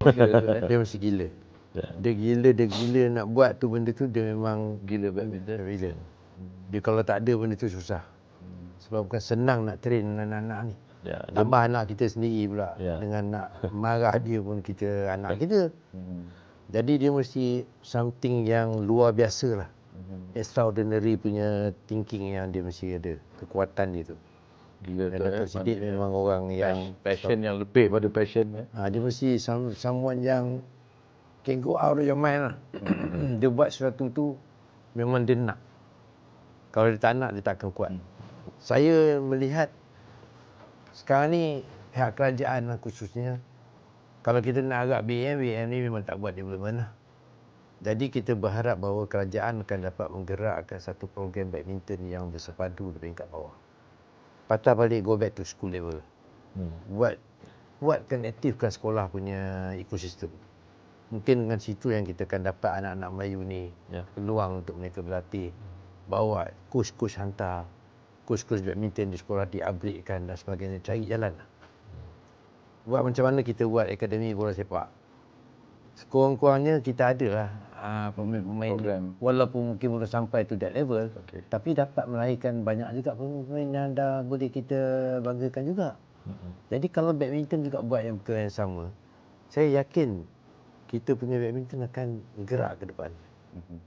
Dia mesti gila. Ya. Dia gila, dia gila nak buat tu benda tu dia memang Gila badminton. gila. Dia kalau tak ada benda tu susah. Sebab bukan senang nak train anak-anak ni. Ya, Tambah anak kita sendiri pula Ya. dengan nak marah dia pun kita anak kita. Hmm. Jadi dia mesti something yang luar biasa lah. Hmm. Extraordinary punya thinking yang dia mesti ada. Kekuatan dia tu. Gila Dan tu, Dato' eh. Siddiq memang orang yang Passion yang lebih pada passion. Eh. ha, dia mesti some, someone yang can go out of your mind lah. dia buat sesuatu tu memang dia nak. Kalau dia tak nak dia tak akan kuat. Saya melihat sekarang ni pihak kerajaan lah khususnya kalau kita nak agak BM, BM ni memang tak buat development lah. Jadi kita berharap bahawa kerajaan akan dapat menggerakkan satu program badminton yang bersepadu di peringkat bawah. Patah balik go back to school level. Hmm. Buat buatkan aktifkan sekolah punya ekosistem. Mungkin dengan situ yang kita akan dapat anak-anak Melayu ni Ya. peluang untuk mereka berlatih. Bawa coach-coach hantar. Coach-coach badminton di sekolah di-upgradekan dan sebagainya. Cari jalan lah. Buat macam mana kita buat akademi bola sepak. Sekurang-kurangnya kita ada lah pemain-pemain Program. walaupun mungkin belum sampai to that level Okey. tapi dapat melahirkan banyak juga pemain yang dah boleh kita banggakan juga. Hmm. Jadi kalau badminton juga buat yang perkara yang sama, saya yakin kita punya badminton akan gerak ke depan. Hmm.